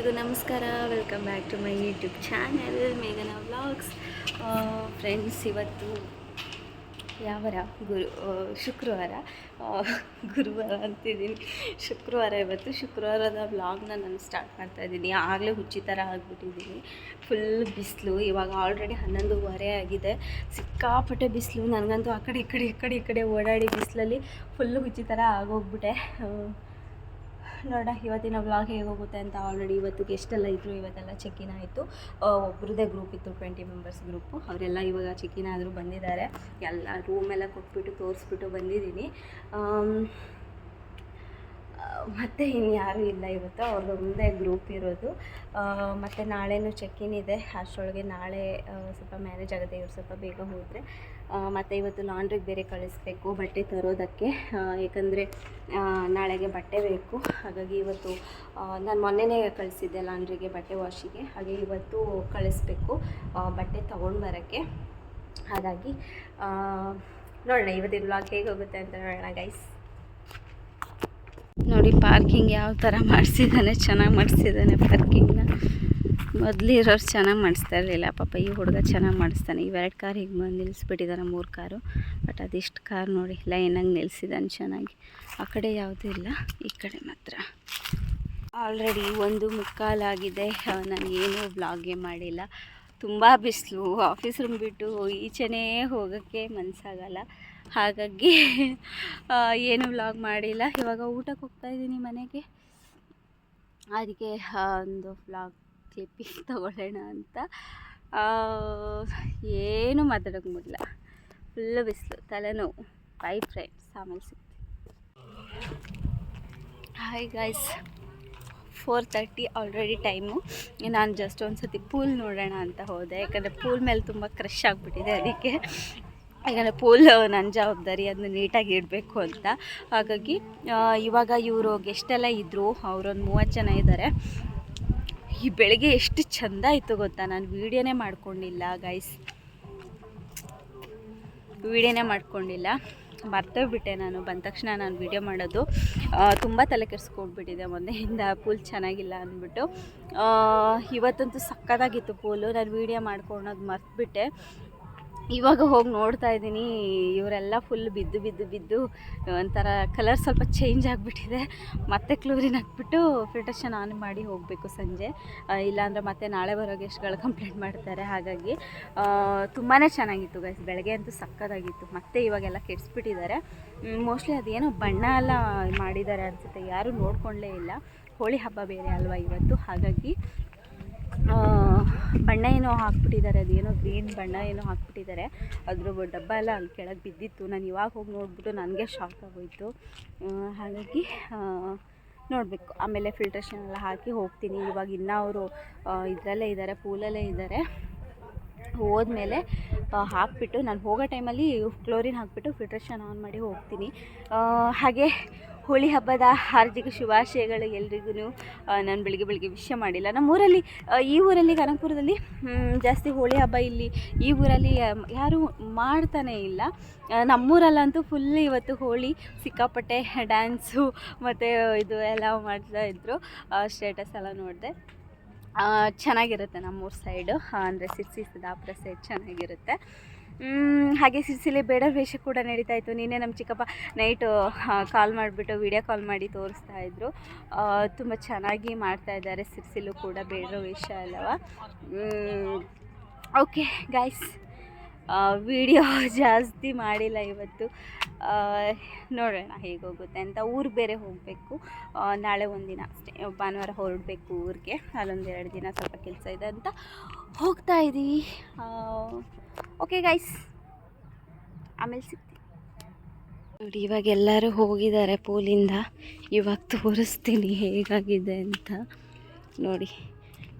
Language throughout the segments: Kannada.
ಎಲ್ರಿಗೂ ನಮಸ್ಕಾರ. Welcome back to my YouTube channel ಮೇಘನಾ ವ್ಲಾಗ್ಸ್ ಫ್ರೆಂಡ್ಸ್ ಇವತ್ತು ಯಾವರ ಗುರು ಶುಕ್ರವಾರ. ಗುರುವಾರ ಅಂತಿದ್ದೀನಿ. ಶುಕ್ರವಾರ ಇವತ್ತು. ಶುಕ್ರವಾರದ ವ್ಲಾಗ್ನ ನಾನು ಸ್ಟಾರ್ಟ್ ಮಾಡ್ತಾ ಇದ್ದೀನಿ. ಆಗಲೇ ಹುಚ್ಚಿ ಥರ ಆಗಿಬಿಟ್ಟಿದ್ದೀನಿ. ಫುಲ್ ಬಿಸಿಲು. ಇವಾಗ ಆಲ್ರೆಡಿ ಹನ್ನೊಂದುವರೆ ಆಗಿದೆ. ಸಿಕ್ಕಾಪಟ್ಟೆ ಬಿಸಿಲು. ನನಗಂತೂ ಆ ಕಡೆ, ಈ ಕಡೆ ಈ ಕಡೆ ಈ ಕಡೆ ಓಡಾಡಿ ಬಿಸಿಲಲ್ಲಿ ಫುಲ್ಲು ಹುಚ್ಚಿ ಥರ ಆಗೋಗ್ಬಿಟ್ಟೆ. ಆ, ನೋಡ ಇವತ್ತಿನ ವ್ಲಾಗ್ ಹೇಗೆ ಹೋಗುತ್ತೆ ಅಂತ ಆಲ್ರೆಡಿ ಇವತ್ತು ಗೆಸ್ಟೆಲ್ಲ ಇದ್ದರು ಇವತ್ತೆಲ್ಲ ಚೆಕ್ಕಿನ ಆಯಿತು. ಒಬ್ಬರದೇ ಗ್ರೂಪ್ ಇತ್ತು ಟ್ವೆಂಟಿ ಮೆಂಬರ್ಸ್ ಗ್ರೂಪು ಅವರೆಲ್ಲ ಇವಾಗ ಚೆಕ್ಕಿನ ಆದರೂ ಬಂದಿದ್ದಾರೆ. ಎಲ್ಲ ರೂಮೆಲ್ಲ ಕೊಟ್ಬಿಟ್ಟು ತೋರಿಸ್ಬಿಟ್ಟು ಬಂದಿದ್ದೀನಿ. ಮತ್ತೆ ಇನ್ಯಾರೂ ಇಲ್ಲ ಇವತ್ತು, ಅವ್ರದ್ದು ಮುಂದೆ ಗ್ರೂಪ್ ಇರೋದು. ಮತ್ತು ನಾಳೆನೂ ಚೆಕ್ಕಿನ್ ಇದೆ. ಅಷ್ಟರೊಳಗೆ ನಾಳೆ ಸ್ವಲ್ಪ ಮ್ಯಾನೇಜ್ ಆಗುತ್ತೆ ಇವ್ರು ಸ್ವಲ್ಪ ಬೇಗ ಹೋದರೆ. ಮತ್ತು ಇವತ್ತು ಲಾಂಡ್ರಿಗೆ ಬೇರೆ ಕಳಿಸ್ಬೇಕು, ಬಟ್ಟೆ ತರೋದಕ್ಕೆ. ಏಕೆಂದರೆ ನಾಳೆಗೆ ಬಟ್ಟೆ ಬೇಕು. ಹಾಗಾಗಿ ಇವತ್ತು ನಾನು ಮೊನ್ನೆನೇ ಕಳಿಸಿದ್ದೆ ಲಾಂಡ್ರಿಗೆ ಬಟ್ಟೆ ವಾಶಿಗೆ ಹಾಗೆ ಇವತ್ತು ಕಳಿಸ್ಬೇಕು ಬಟ್ಟೆ ತೊಗೊಂಡು ಬರೋಕ್ಕೆ ಹಾಗಾಗಿ ನೋಡೋಣ, ಇವತ್ತಿನ ವ್ಲಾಗ್ ಹೇಗೆ ಹೋಗುತ್ತೆ ಅಂತ ನೋಡೋಣ ಗೈಸ್ ನೋಡಿ ಪಾರ್ಕಿಂಗ್ ಯಾವ ಥರ ಮಾಡಿಸಿದ್ದಾನೆ, ಚೆನ್ನಾಗಿ ಮಾಡಿಸಿದ್ದಾನೆ ಪಾರ್ಕಿಂಗ್ನ ಮೊದಲಿರೋರು ಚೆನ್ನಾಗಿ ಮಾಡಿಸ್ತಾ ಇರಲಿಲ್ಲ. ಪಾಪ ಈ ಹುಡುಗ ಚೆನ್ನಾಗಿ ಮಾಡಿಸ್ತಾನೆ. ಇವೆರಡು ಕಾರ್ ಹೀಗೆ ಬಂದು ನಿಲ್ಲಿಸ್ಬಿಟ್ಟಿದ್ದಾರೆ ಮೂರು ಕಾರು ಬಟ್ ಅದಿಷ್ಟು ಕಾರ್ ನೋಡಿ ಲೈನಾಗಿ ನಿಲ್ಲಿಸಿದ್ದಾನೆ ಚೆನ್ನಾಗಿ. ಆ ಕಡೆ ಯಾವುದೂ ಇಲ್ಲ, ಈ ಕಡೆ ಮಾತ್ರ. ಆಲ್ರೆಡಿ ಒಂದು ಮುಕ್ಕಾಲಾಗಿದೆ ನಾನು ಏನೂ ವ್ಲಾಗೇ ಮಾಡಿಲ್ಲ. ತುಂಬ ಬಿಸಿಲು. ಆಫೀಸ್ ರೂಮ್ ಬಿಟ್ಟು ಈಚೆನೇ ಹೋಗೋಕ್ಕೆ ಮನಸ್ಸಾಗಲ್ಲ ಹಾಗಾಗಿ ಏನು ವ್ಲಾಗ್ ಮಾಡಿಲ್ಲ. ಇವಾಗ ಊಟಕ್ಕೆ ಹೋಗ್ತಾ ಇದ್ದೀನಿ ಮನೆಗೆ. ಅದಕ್ಕೆ ಒಂದು ವ್ಲಾಗ್ ಕ್ಲಿಪ್ಪಿಂಗ್ ತಗೊಳ್ಳೋಣ ಅಂತ. ಏನು ಮಾತಾಡೋಕೆ ಮುಗಿಲ್ಲ ಫುಲ್ಲು ಬಿಸಿಲು, ತಲೆನೋವು. ಬೈ ಫ್ರೆಂಡ್ಸ್ ಆಮೇಲೆ ಸಿಗ್ತೀನಿ. Hi guys four thirty already time ನಾನು ಜಸ್ಟ್ ಒಂದು ಸತಿ ಪೂಲ್ ನೋಡೋಣ ಅಂತ ಹೋದೆ. ಯಾಕಂದರೆ ಪೂಲ್ ಮೇಲೆ ತುಂಬ ಕ್ರಶ್ ಆಗಿಬಿಟ್ಟಿದೆ ಅದಕ್ಕೆ. ಯಾಕಂದರೆ ಪೋಲ್ ನನ್ನ ಜವಾಬ್ದಾರಿ ಅದನ್ನ ನೀಟಾಗಿ ಇಡಬೇಕು ಅಂತ. ಹಾಗಾಗಿ ಇವಾಗ ಇವರು ಗೆಸ್ಟೆಲ್ಲ ಇದ್ದರು ಅವರೊಂದು ಮೂವತ್ತು ಜನ ಇದ್ದಾರೆ ಈ ಬೆಳಗ್ಗೆ ಎಷ್ಟು ಚೆಂದ ಇತ್ತು ಗೊತ್ತಾ? ನಾನು ವೀಡಿಯೋನೇ ಮಾಡ್ಕೊಂಡಿಲ್ಲ ಗೈಸ್ ವೀಡಿಯೋನೇ ಮಾಡ್ಕೊಂಡಿಲ್ಲ. ಮರ್ತೋಗ್ಬಿಟ್ಟೆ ನಾನು. ಬಂದ ತಕ್ಷಣ ನಾನು ವೀಡಿಯೋ ಮಾಡೋದು. ತುಂಬ ತಲೆ ಕೆಡಿಸ್ಕೊಟ್ಬಿಟ್ಟಿದೆ ಮೊನ್ನೆಯಿಂದ ಪೂಲ್ ಚೆನ್ನಾಗಿಲ್ಲ ಅಂದ್ಬಿಟ್ಟು. ಇವತ್ತಂತೂ ಸಕ್ಕತ್ತಾಗಿತ್ತು ಪೂಲು. ನಾನು ವೀಡಿಯೋ ಮಾಡ್ಕೊಳೋದು ಮರ್ತುಬಿಟ್ಟೆ. ಇವಾಗ ಹೋಗಿ ನೋಡ್ತಾ ಇದ್ದೀನಿ. ಇವರೆಲ್ಲ ಫುಲ್ ಬಿದ್ದು ಬಿದ್ದು ಬಿದ್ದು, ಒಂಥರ ಕಲರ್ ಸ್ವಲ್ಪ ಚೇಂಜ್ ಆಗಿಬಿಟ್ಟಿದೆ. ಮತ್ತೆ ಕ್ಲೋರಿನ್ ಹಾಕ್ಬಿಟ್ಟು ಫಿಲ್ಟರ್ಷನ್ ಆನ್ ಮಾಡಿ ಹೋಗಬೇಕು ಸಂಜೆ. ಇಲ್ಲಾಂದರೆ ಮತ್ತೆ ನಾಳೆ ಬರೋ ಗೆಸ್ಟ್ಗಳು ಕಂಪ್ಲೇಂಟ್ ಮಾಡ್ತಾರೆ. ಹಾಗಾಗಿ ತುಂಬಾ ಚೆನ್ನಾಗಿತ್ತು ಗೈಸ್ ಬೆಳಗ್ಗೆ ಅಂತೂ ಸಕ್ಕತ್ತಾಗಿತ್ತು. ಮತ್ತೆ ಇವಾಗೆಲ್ಲ ಕೆಡಿಸ್ಬಿಟ್ಟಿದ್ದಾರೆ. ಮೋಸ್ಟ್ಲಿ ಅದೇನೋ ಬಣ್ಣ ಎಲ್ಲ ಮಾಡಿದ್ದಾರೆ ಅನಿಸುತ್ತೆ. ಯಾರೂ ನೋಡ್ಕೊಳ್ಳೇ ಇಲ್ಲ. ಹೋಳಿ ಹಬ್ಬ ಬೇರೆ ಅಲ್ವಾ ಇವತ್ತು? ಹಾಗಾಗಿ ಬಣ್ಣ ಏನೋ ಹಾಕ್ಬಿಟ್ಟಿದ್ದಾರೆ, ಅದೇನೋ ಗ್ರೀನ್ ಬಣ್ಣ ಏನೋ ಹಾಕ್ಬಿಟ್ಟಿದ್ದಾರೆ. ಅದ್ರ ಡಬ್ಬ ಎಲ್ಲ ಅಲ್ಲಿ ಕೆಳಗೆ ಬಿದ್ದಿತ್ತು. ನಾನು ಇವಾಗ ಹೋಗಿ ನೋಡಿಬಿಟ್ಟು ನನಗೆ ಶಾಕ್ ಆಗೋಯಿತು. ಹಾಗಾಗಿ ನೋಡಬೇಕು. ಆಮೇಲೆ ಫಿಲ್ಟ್ರೇಷನ್ ಎಲ್ಲ ಹಾಕಿ ಹೋಗ್ತೀನಿ. ಇವಾಗ ಇನ್ನೂ ಅವರು ಇದರಲ್ಲೇ ಇದ್ದಾರೆ ಪೂಲಲ್ಲೇ ಇದ್ದಾರೆ ಹೋದ್ಮೇಲೆ ಹಾಕಿಬಿಟ್ಟು ನಾನು ಹೋಗೋ ಟೈಮಲ್ಲಿ ಕ್ಲೋರಿನ್ ಹಾಕಿಬಿಟ್ಟು ಫಿಲ್ಟ್ರೇಷನ್ ಆನ್ ಮಾಡಿ ಹೋಗ್ತೀನಿ. ಹಾಗೆ ಹೋಳಿ ಹಬ್ಬದ ಹಾರ್ದಿಕ ಶುಭಾಶಯಗಳು ಎಲ್ರಿಗೂ ನಾನು ಬೆಳಿಗ್ಗೆ ಬೆಳಿಗ್ಗೆ ವಿಷಯ ಮಾಡಿಲ್ಲ. ನಮ್ಮೂರಲ್ಲಿ ಈ ಊರಲ್ಲಿ, ಕನಕಪುರದಲ್ಲಿ ಜಾಸ್ತಿ ಹೋಳಿ ಹಬ್ಬ ಇಲ್ಲಿ, ಈ ಊರಲ್ಲಿ ಯಾರೂ ಮಾಡ್ತಾನೇ ಇಲ್ಲ. ನಮ್ಮೂರಲ್ಲಂತೂ ಫುಲ್ ಇವತ್ತು ಹೋಳಿ, ಸಿಕ್ಕಾಪಟ್ಟೆ ಡ್ಯಾನ್ಸು ಮತ್ತು ಇದು ಎಲ್ಲ ಮಾಡ್ತಾ ಇದ್ದರು ಸ್ಟೇಟಸ್ ಎಲ್ಲ ನೋಡಿದೆ. ಚೆನ್ನಾಗಿರುತ್ತೆ ನಮ್ಮೂರ ಸೈಡು ಅಂದರೆ ಸಿರ್ಸಿ, ಸಿದ್ದಾಪುರ ಸೈಡ್ ಚೆನ್ನಾಗಿರುತ್ತೆ. ಹಾಗೆ ಸಿರ್ಸಿಲೆ ಬೇಡ ವೇಷ ಕೂಡ ನಡೀತಾ ಇತ್ತು. ನಿನ್ನೆ ನಮ್ಮ ಚಿಕ್ಕಪ್ಪ ನೈಟು ಕಾಲ್ ಮಾಡಿಬಿಟ್ಟು ವಿಡಿಯೋ ಕಾಲ್ ಮಾಡಿ ತೋರಿಸ್ತಾ ಇದ್ದರು ತುಂಬ ಚೆನ್ನಾಗಿ ಮಾಡ್ತಾ ಇದ್ದಾರೆ ಸಿರಿಸಿಲು ಕೂಡ ಬೇಡ ವೇಷ ಅಲ್ಲವ? ಓಕೆ ಗಾಯ್ಸ್ ವಿಡಿಯೋ ಜಾಸ್ತಿ ಮಾಡಿಲ್ಲ ಇವತ್ತು. ನೋಡೋಣ ಹೇಗೋಗುತ್ತೆ ಅಂತ. ಊರು ಬೇರೆ ಹೋಗಬೇಕು. ನಾಳೆ ಒಂದಿನ ಅಷ್ಟೇ. ಭಾನುವಾರ ಹೊರಡಬೇಕು ಊರಿಗೆ. ಅಲ್ಲೊಂದು ಎರಡು ದಿನ ಸ್ವಲ್ಪ ಕೆಲಸ ಇದೆ ಅಂತ ಹೋಗ್ತಾ ಇದ್ದೀವಿ ಓಕೆ ಗೈಸ್ ಆಮೇಲೆ ಸಿಗ್ತೀನಿ. ನೋಡಿ, ಇವಾಗ ಎಲ್ಲರೂ ಹೋಗಿದ್ದಾರೆ ಪೂಲಿಂದ. ಇವಾಗ ತೋರಿಸ್ತೀನಿ ಹೇಗಾಗಿದೆ ಅಂತ. ನೋಡಿ,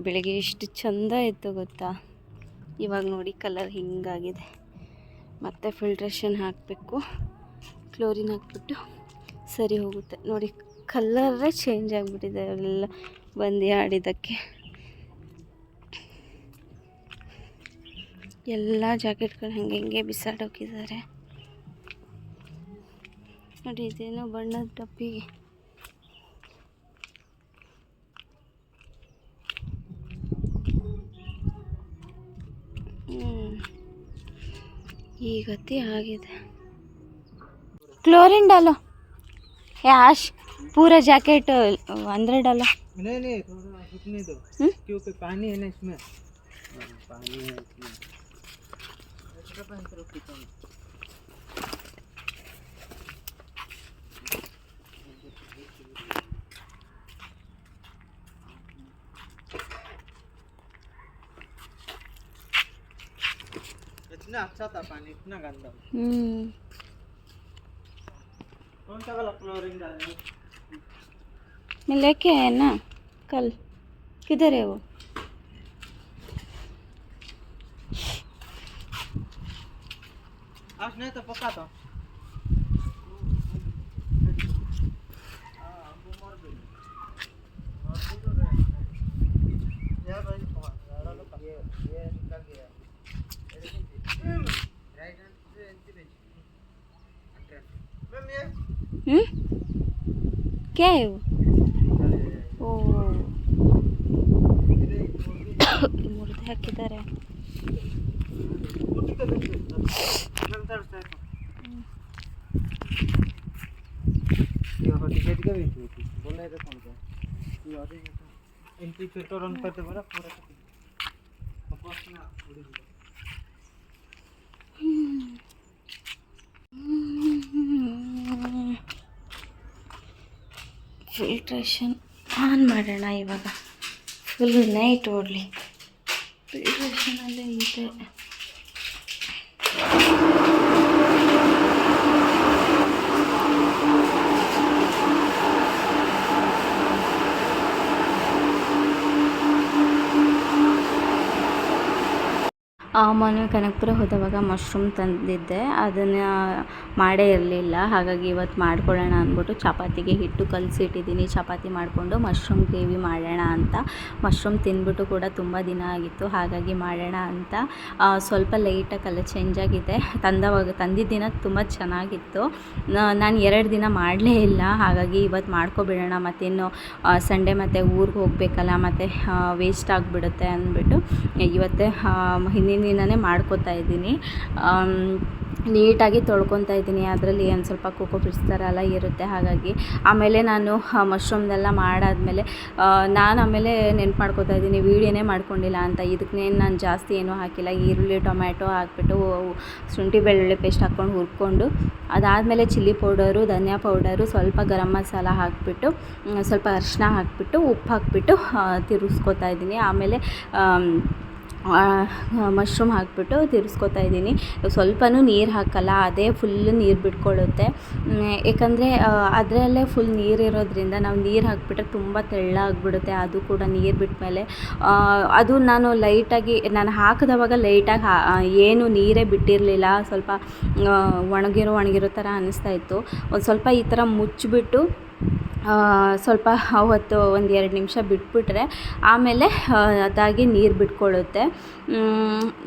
ಬೆಳಗ್ಗೆ ಎಷ್ಟು ಚಂದ ಇತ್ತು ಗೊತ್ತಾ? ಇವಾಗ ನೋಡಿ ಕಲರ್ ಹಿಂಗಾಗಿದೆ. ಮತ್ತೆ ಫಿಲ್ಟ್ರೇಷನ್ ಹಾಕಬೇಕು. ಕ್ಲೋರಿನ್ ಹಾಕ್ಬಿಟ್ಟು ಸರಿ ಹೋಗುತ್ತೆ. ನೋಡಿ ಕಲ್ಲರೇ ಚೇಂಜ್ ಆಗಿಬಿಟ್ಟಿದೆ. ಎಲ್ಲ ಬಂದು ಆಡಿದ್ದಕ್ಕೆ. ಎಲ್ಲ ಜಾಕೆಟ್ಗಳು ಹಂಗೆ ಹಿಂಗೆ ಬಿಸಾಡೋಕಿದ್ದಾರೆ ನೋಡಿ ಇದೇನೋ ಬಣ್ಣದ ಡಬ್ಬಿಗೆ ಈ ಗತಿ ಆಗಿದೆ. ಕ್ಲೋರಿನ್ ಡಾಲೋ. ಯಾಶ್ ಪೂರ ಜಾಕೆಟ್ ಅಂದರೆ ಡಾಲು. ಹ್ಞೂ ప్రపంచంలో క్రితం इतना अच्छा था पानी इतना गंदा। हम्म। कौन सा वाला फ्लोरिंग डालने मैं लेके आया ना कल। किधर है वो? No ito, avocado. क्या है वो ओ मुर्दा किधर है ఇంటి చుట్టూ రెండు పెట్టి కూడా కూర ಫಿಲ್ಟ್ರೇಷನ್ ಆನ್ ಮಾಡೋಣ ಇವಾಗ ಫುಲ್ ನೈಟ್ ಓಡಲಿ ಫಿಲ್ಟ್ರೇಷನಲ್ಲಿ ಇದೆ ಮೊನ್ನೆ ಕನಕಪುರ ಹೋದವಾಗ ಮಶ್ರೂಮ್ ತಂದಿದ್ದೆ. ಅದನ್ನು ಮಾಡೇ ಇರಲಿಲ್ಲ. ಹಾಗಾಗಿ ಇವತ್ತು ಮಾಡ್ಕೊಳ್ಳೋಣ ಅಂದ್ಬಿಟ್ಟು ಚಪಾತಿಗೆ ಹಿಟ್ಟು ಕಲಸಿಟ್ಟಿದ್ದೀನಿ. ಚಪಾತಿ ಮಾಡಿಕೊಂಡು ಮಶ್ರೂಮ್ ಗ್ರೇವಿ ಮಾಡೋಣ ಅಂತ. ಮಶ್ರೂಮ್ ತಿಂದ್ಬಿಟ್ಟು ಕೂಡ ತುಂಬ ದಿನ ಆಗಿತ್ತು. ಹಾಗಾಗಿ ಮಾಡೋಣ ಅಂತ. ಸ್ವಲ್ಪ ಲೈಟಾಗಿ ಕಲರ್ ಚೇಂಜ್ ಆಗಿದೆ. ತಂದವಾಗ, ತಂದಿದ್ದ ದಿನ ತುಂಬ ಚೆನ್ನಾಗಿತ್ತು. ನಾನು ಎರಡು ದಿನ ಮಾಡಲೇ ಇಲ್ಲ. ಹಾಗಾಗಿ ಇವತ್ತು ಮಾಡ್ಕೊಬಿಡೋಣ. ಮತ್ತಿನ್ನು ಸಂಡೇ ಮತ್ತು ಊರಿಗೆ ಹೋಗಬೇಕಲ್ಲ, ಮತ್ತು ವೇಸ್ಟ್ ಆಗಿಬಿಡುತ್ತೆ ಅಂದ್ಬಿಟ್ಟು ಇವತ್ತೇ ಹಿಂದಿನ ದಿನವೇ ಮಾಡ್ಕೊತಾ ಇದ್ದೀನಿ. ನೀಟಾಗಿ ತೊಳ್ಕೊತಾ ಇದ್ದೀನಿ. ಅದರಲ್ಲಿ ಏನು ಸ್ವಲ್ಪ ಕೋಕೋ ಪಿಟ್ಸ್ ಎಲ್ಲ ಇರುತ್ತೆ. ಹಾಗಾಗಿ ಆಮೇಲೆ ನಾನು ಮಶ್ರೂಮ್ನೆಲ್ಲ ಮಾಡಾದಮೇಲೆ ನಾನು ಆಮೇಲೆ ನೆನ್ಪು ಮಾಡ್ಕೊತಾ ಇದ್ದೀನಿ. ವೀಡಿಯೋನೇ ಮಾಡ್ಕೊಂಡಿಲ್ಲ ಅಂತ. ಇದಕ್ಕೇನು ನಾನು ಜಾಸ್ತಿ ಏನೂ ಹಾಕಿಲ್ಲ. ಈರುಳ್ಳಿ ಟೊಮ್ಯಾಟೊ ಹಾಕ್ಬಿಟ್ಟು ಶುಂಠಿ ಬೆಳ್ಳುಳ್ಳಿ ಪೇಸ್ಟ್ ಹಾಕ್ಕೊಂಡು ಹುರ್ಕೊಂಡು ಅದಾದಮೇಲೆ ಚಿಲ್ಲಿ ಪೌಡರು ಧನಿಯಾ ಪೌಡರು ಸ್ವಲ್ಪ ಗರಂ ಮಸಾಲ ಹಾಕಿಬಿಟ್ಟು ಸ್ವಲ್ಪ ಅರಿಶಿನ ಹಾಕಿಬಿಟ್ಟು ಉಪ್ಪು ಹಾಕಿಬಿಟ್ಟು ತಿರುಗಿಸ್ಕೊತಾ ಇದ್ದೀನಿ. ಆಮೇಲೆ ಆಮ್, ಮಶ್ರೂಮ್ ಹಾಕಿಬಿಟ್ಟು ತಿರ್ಸ್ಕೊತಾ ಇದ್ದೀನಿ. ಸ್ವಲ್ಪನೂ ನೀರು ಹಾಕಲ್ಲ, ಅದೇ ಫುಲ್ ನೀರು ಬಿಟ್ಕೊಳ್ಳುತ್ತೆ. ಏಕೆಂದರೆ ಅದರಲ್ಲೇ ಫುಲ್ ನೀರು ಇರೋದ್ರಿಂದ ನಾವು ನೀರು ಹಾಕಿಬಿಟ್ರೆ ತುಂಬ ತೆಳ್ಳಾಗಿಬಿಡುತ್ತೆ ಅದು ಕೂಡ ನೀರು ಬಿಟ್ಟಮೇಲೆ ಅದು ನಾನು ಲೈಟಾಗಿ, ನಾನು ಹಾಕಿದವಾಗ ಲೈಟಾಗಿ ಏನು ನೀರೇ ಬಿಟ್ಟಿರಲಿಲ್ಲ. ಸ್ವಲ್ಪ ಒಣಗಿರೋ ಒಣಗಿರೋ ಥರ ಅನ್ನಿಸ್ತಾ ಇತ್ತು. ಒಂದು ಸ್ವಲ್ಪ ಈ ಥರ ಮುಚ್ಚಿಬಿಟ್ಟು ಸ್ವಲ್ಪ ಅವತ್ತು ಒಂದು ಎರಡು ನಿಮಿಷ ಬಿಟ್ಬಿಟ್ರೆ ಆಮೇಲೆ ಅದಾಗಿ ನೀರು ಬಿಟ್ಕೊಳ್ಳುತ್ತೆ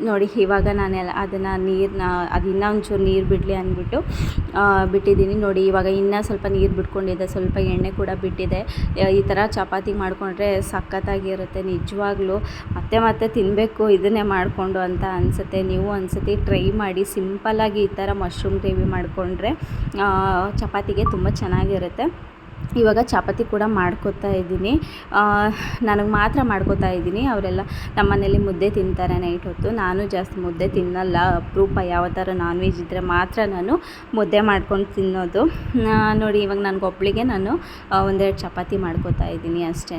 ನೋಡಿ ಇವಾಗ ನಾನು ಎಲ್ಲ ಅದನ್ನು ನೀರನ್ನ ಅದು ಇನ್ನೂ ಒಂಚೂರು ನೀರು ಬಿಡಲಿ ಅಂದ್ಬಿಟ್ಟು ಬಿಟ್ಟಿದ್ದೀನಿ. ನೋಡಿ ಇವಾಗ ಇನ್ನೂ ಸ್ವಲ್ಪ ನೀರು ಬಿಟ್ಕೊಂಡಿದೆ, ಸ್ವಲ್ಪ ಎಣ್ಣೆ ಕೂಡ ಬಿಟ್ಟಿದೆ. ಈ ಥರ ಚಪಾತಿ ಮಾಡಿಕೊಂಡ್ರೆ ಸಖತ್ತಾಗಿರುತ್ತೆ, ನಿಜವಾಗ್ಲೂ. ಮತ್ತೆ ಮತ್ತೆ ತಿನ್ನಬೇಕು ಇದನ್ನೇ ಮಾಡಿಕೊಂಡು ಅಂತ ಅನಿಸುತ್ತೆ. ನೀವು ಒಂದ್ಸತಿ ಟ್ರೈ ಮಾಡಿ, ಸಿಂಪಲ್ಲಾಗಿ ಈ ಥರ ಮಶ್ರೂಮ್ ಗ್ರೇವಿ ಮಾಡಿಕೊಂಡ್ರೆ ಚಪಾತಿಗೆ ತುಂಬ ಚೆನ್ನಾಗಿರುತ್ತೆ. ಇವಾಗ ಚಪಾತಿ ಕೂಡ ಮಾಡ್ಕೊತಾ ಇದ್ದೀನಿ. ನನಗೆ ಮಾತ್ರ ಮಾಡ್ಕೋತಾ ಇದ್ದೀನಿ. ಅವರೆಲ್ಲ ನಮ್ಮ ಮನೇಲಿ ಮುದ್ದೆ ತಿಂತಾರೆ ನೈಟ್ ಹೊತ್ತು. ನಾನು ಜಾಸ್ತಿ ಮುದ್ದೆ ತಿನ್ನಲ್ಲ. ಅಪರೂಪ ಯಾವ ಥರ ನಾನ್ ವೆಜ್ ಇದ್ದರೆ ಮಾತ್ರ ನಾನು ಮುದ್ದೆ ಮಾಡ್ಕೊಂಡು ತಿನ್ನೋದು. ನೋಡಿ ಇವಾಗ ನನಗೊಬ್ಳಿಗೆ ನಾನು ಒಂದೆರಡು ಚಪಾತಿ ಮಾಡ್ಕೊತಾ ಇದ್ದೀನಿ ಅಷ್ಟೇ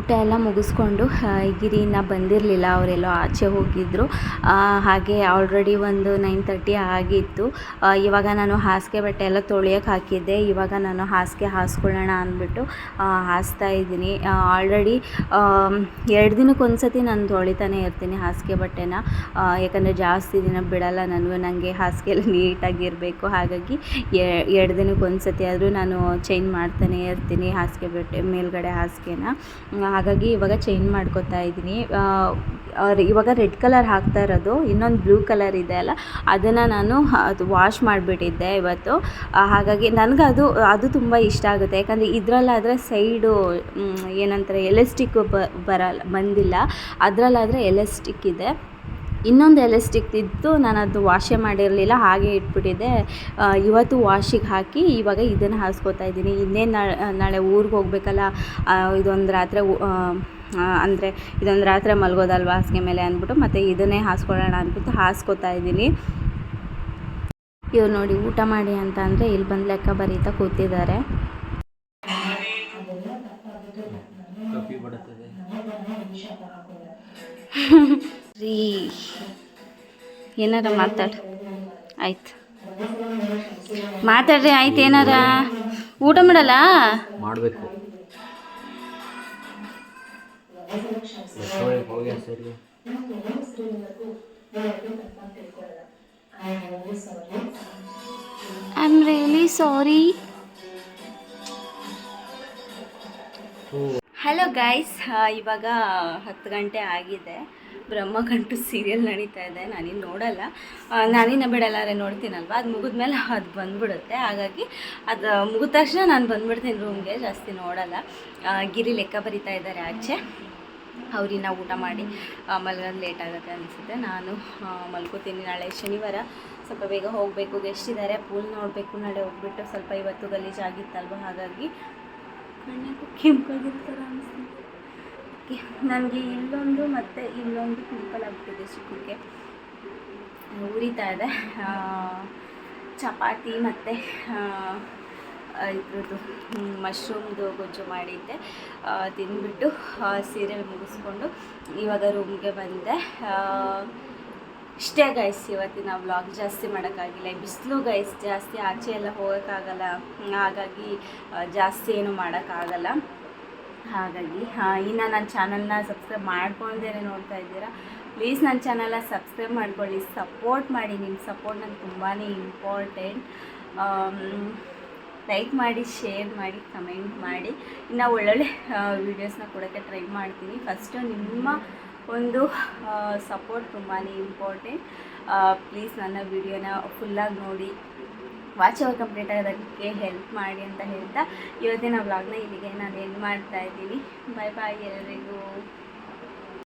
ಊಟ ಎಲ್ಲ ಮುಗಿಸ್ಕೊಂಡು ಆ, ಗಿರಿ ಇನ್ನೂ ಬಂದಿರಲಿಲ್ಲ ಅವರೆಲ್ಲೋ ಆಚೆ ಹೋಗಿದ್ದರು ಹಾಗೆ ಆಲ್ರೆಡಿ ಒಂದು ನೈನ್ ತರ್ಟಿ ಆಗಿತ್ತು. ಇವಾಗ ನಾನು ಹಾಸಿಗೆ ಬಟ್ಟೆ ಎಲ್ಲ ತೊಳೆಯೋಕೆ ಹಾಕಿದ್ದೆ. ಇವಾಗ ನಾನು ಹಾಸಿಗೆ ಹಾಸ್ಕೊಳ್ಳೋಣ ಅಂದ್ಬಿಟ್ಟು ಹಾಸ್ತಾ ಇದ್ದೀನಿ. ಆಲ್ರೆಡಿ ಎರಡು ದಿನಕ್ಕೆ ಒಂದ್ಸತಿ ನಾನು ತೊಳಿತಾನೆ ಇರ್ತೀನಿ ಹಾಸಿಗೆ ಬಟ್ಟೆನ. ಯಾಕಂದರೆ ಜಾಸ್ತಿ ದಿನ ಬಿಡಲ್ಲ ನಾನು ನನಗೆ ಹಾಸಿಗೆ ಎಲ್ಲ ನೀಟಾಗಿರಬೇಕು ಹಾಗಾಗಿ ಎರಡು ದಿನಕ್ಕೆ ಒಂದ್ಸತಿ ಆದರೂ ನಾನು ಚೇಂಜ್ ಮಾಡ್ತಾನೆ ಇರ್ತೀನಿ ಹಾಸಿಗೆ ಬಟ್ಟೆ ಮೇಲ್ಗಡೆ ಹಾಸಿಗೆನ. ಹಾಗಾಗಿ ಇವಾಗ ಚೇಂಜ್ ಮಾಡ್ಕೊತಾ ಇದ್ದೀನಿ. ಇವಾಗ ರೆಡ್ ಕಲರ್ ಹಾಕ್ತಾ ಇರೋದು, ಇನ್ನೊಂದು ಬ್ಲೂ ಕಲರ್ ಇದೆ ಅಲ್ಲ, ಅದನ್ನು ನಾನು ಅದು ವಾಶ್ ಮಾಡಿಬಿಟ್ಟಿದ್ದೆ ಇವತ್ತು. ಹಾಗಾಗಿ ನನಗೆ ಅದು ಅದು ತುಂಬ ಇಷ್ಟ ಆಗುತ್ತೆ. ಯಾಕಂದರೆ ಇದರಲ್ಲಾದರೆ ಸೈಡು ಏನಂತಾರೆ ಎಲೆಸ್ಟಿಕ್ ಬರಲ್ಲ, ಬಂದಿಲ್ಲ. ಅದರಲ್ಲಾದರೆ ಎಲೆಸ್ಟಿಕ್ ಇದೆ. ಇನ್ನೊಂದು ಎಲೆಸ್ಟಿಕ್ ಇತ್ತು ನಾನು ಅದು ವಾಶೇ ಮಾಡಿರಲಿಲ್ಲ ಹಾಗೆ ಇಟ್ಬಿಟ್ಟಿದ್ದೆ. ಇವತ್ತು ವಾಶಿಗೆ ಹಾಕಿ ಇವಾಗ ಇದನ್ನು ಹಾಸ್ಕೊತಾ ಇದ್ದೀನಿ. ಇನ್ನೇನು ನಾಳೆ ಊರಿಗೆ ಹೋಗ್ಬೇಕಲ್ಲ ಇದೊಂದು ರಾತ್ರಿ ಅಂದರೆ ಇದೊಂದು ರಾತ್ರಿ ಮಲ್ಗೋದಲ್ವ ಹಾಸಿಗೆ ಮೇಲೆ ಅಂದ್ಬಿಟ್ಟು ಮತ್ತು ಇದನ್ನೇ ಹಾಸ್ಕೊಳ್ಳೋಣ ಅಂದ್ಬಿಟ್ಟು ಹಾಸ್ಕೊತಾ ಇದ್ದೀನಿ. ಇವ್ರು ನೋಡಿ ಊಟ ಮಾಡಿ ಅಂತ ಅಂದರೆ ಇಲ್ಲಿ ಬಂದು ಲೆಕ್ಕ ಬರೀತಾ ಕೂತಿದ್ದಾರೆ. ರೀ. ಏನಾರ ಮಾತಾಡು. ಆಯ್ತು. ಮಾತಾಡ್ರಿ ಆಯ್ತು ಏನಾರ. ಊಟ ಮಾಡಲ್ಲ? ಮಾಡಬೇಕು. ಹೋಗಿ ಸರಿ? I am really sorry hello guys ಇವಾಗ ಹತ್ತು ಗಂಟೆ ಆಗಿದೆ. ಬ್ರಹ್ಮಗಂಟು ಸೀರಿಯಲ್ ನಡೀತಾ ಇದೆ ನಾನಿನ್ನು ನೋಡಲ್ಲ. ನಾನಿನ್ನ ಬಿಡಲ್ಲಾರೆ ನೋಡ್ತೀನಲ್ವ? ಅದು ಮುಗಿದ್ಮೇಲೆ ಅದು ಬಂದ್ಬಿಡುತ್ತೆ. ಹಾಗಾಗಿ ಅದು ಮುಗಿದ ತಕ್ಷಣ ನಾನು ಬಂದ್ಬಿಡ್ತೀನಿ ರೂಮ್ಗೆ ಜಾಸ್ತಿ ನೋಡಲ್ಲ. ಗಿರಿ ಲೆಕ್ಕ ಬರಿತಾ ಇದ್ದಾರೆ ಆಚೆ. ಅವ್ರಿನ್ನ ಊಟ ಮಾಡಿ ಮಲ್ಗೋದು ಲೇಟ್ ಆಗುತ್ತೆ ಅನಿಸುತ್ತೆ. ನಾನು ಮಲ್ಕೋತೀನಿ ನಾಳೆ ಶನಿವಾರ. ಸ್ವಲ್ಪ ಬೇಗ ಹೋಗಬೇಕು ಗೆಸ್ಟ್ ಇದ್ದಾರೆ ಪೂಲ್ ನೋಡಬೇಕು, ನಾಳೆ ಹೋಗ್ಬಿಟ್ಟು ಸ್ವಲ್ಪ ಇವತ್ತು ಗಲೀಜಾಗಿತ್ತಲ್ವ? ಹಾಗಾಗಿ ಕಣ್ಣಾಗ ಕೆಂಪಾಗಿರ್ತಾರ ಅನಿಸ್ತಿದೆ ನನಗೆ ಇಲ್ಲೊಂದು ಮತ್ತು ಇಲ್ಲೊಂದು ಪಿಂಪಲ್ ಆಗ್ಬಿಟ್ಟಿದೆ ಚಿಕ್ಕಕ್ಕೆ ಉರಿತಾ ಇದೆ. ಚಪಾತಿ ಮತ್ತು ಇದ್ರದ್ದು ಮಶ್ರೂಮ್ದು ಗೊಜ್ಜು ಮಾಡಿದ್ದೆ. ತಿಂದ್ಬಿಟ್ಟು ಸೀರಿಯಲ್ ಮುಗಿಸ್ಕೊಂಡು ಇವಾಗ ರೂಮ್ಗೆ ಬಂದೆ. ಇಷ್ಟೇ ಗೈಸ್ ಇವತ್ತಿನ ವ್ಲಾಗ್ ಜಾಸ್ತಿ ಮಾಡೋಕ್ಕಾಗಿಲ್ಲ. ಬಿಸಿಲು ಗೈಸ್ ಜಾಸ್ತಿ ಆಚೆ ಎಲ್ಲ ಹೋಗೋಕ್ಕಾಗಲ್ಲ. ಹಾಗಾಗಿ ಜಾಸ್ತಿ ಏನು ಮಾಡೋಕ್ಕಾಗಲ್ಲ. ಹಾಗಾಗಿ ಇನ್ನು ನನ್ನ ಚಾನಲ್ನ ಸಬ್ಸ್ಕ್ರೈಬ್ ಮಾಡ್ಕೊಳ್ದೇನೆ ನೋಡ್ತಾ ಇದ್ದೀರಾ, ಪ್ಲೀಸ್ ನನ್ನ ಚಾನಲ್ನ ಸಬ್ಸ್ಕ್ರೈಬ್ ಮಾಡ್ಕೊಳ್ಳಿ, ಸಪೋರ್ಟ್ ಮಾಡಿ, ನಿಮ್ಮ ಸಪೋರ್ಟ್ ನಂಗೆ ತುಂಬಾ ಇಂಪಾರ್ಟೆಂಟ್. ಲೈಕ್ ಮಾಡಿ, ಶೇರ್ ಮಾಡಿ, ಕಮೆಂಟ್ ಮಾಡಿ. ಇನ್ನು ಒಳ್ಳೊಳ್ಳೆ ವೀಡಿಯೋಸ್ನ ಕೊಡೋಕ್ಕೆ ಟ್ರೈ ಮಾಡ್ತೀನಿ. ಫಸ್ಟು ನಿಮ್ಮ ಒಂದು ಸಪೋರ್ಟ್ ತುಂಬಾ ಇಂಪಾರ್ಟೆಂಟ್. ಪ್ಲೀಸ್ ನನ್ನ ವಿಡಿಯೋನ ಫುಲ್ಲಾಗಿ ನೋಡಿ. ವಾಚ್ ಅವರ್ ಕಂಪ್ಲೀಟ್ ಆಗೋದಕ್ಕೆ ಹೆಲ್ಪ್ ಮಾಡಿ ಅಂತ ಹೇಳ್ತಾ, ಇವತ್ತಿನ ವ್ಲಾಗ್ನ ಇಲ್ಲಿಗೆ ನಾನು ಎಂಡ್ ಮಾಡ್ತಾ ಇದ್ದೀನಿ. ಬಾಯ್ ಬಾಯ್ ಎಲ್ಲರಿಗೂ.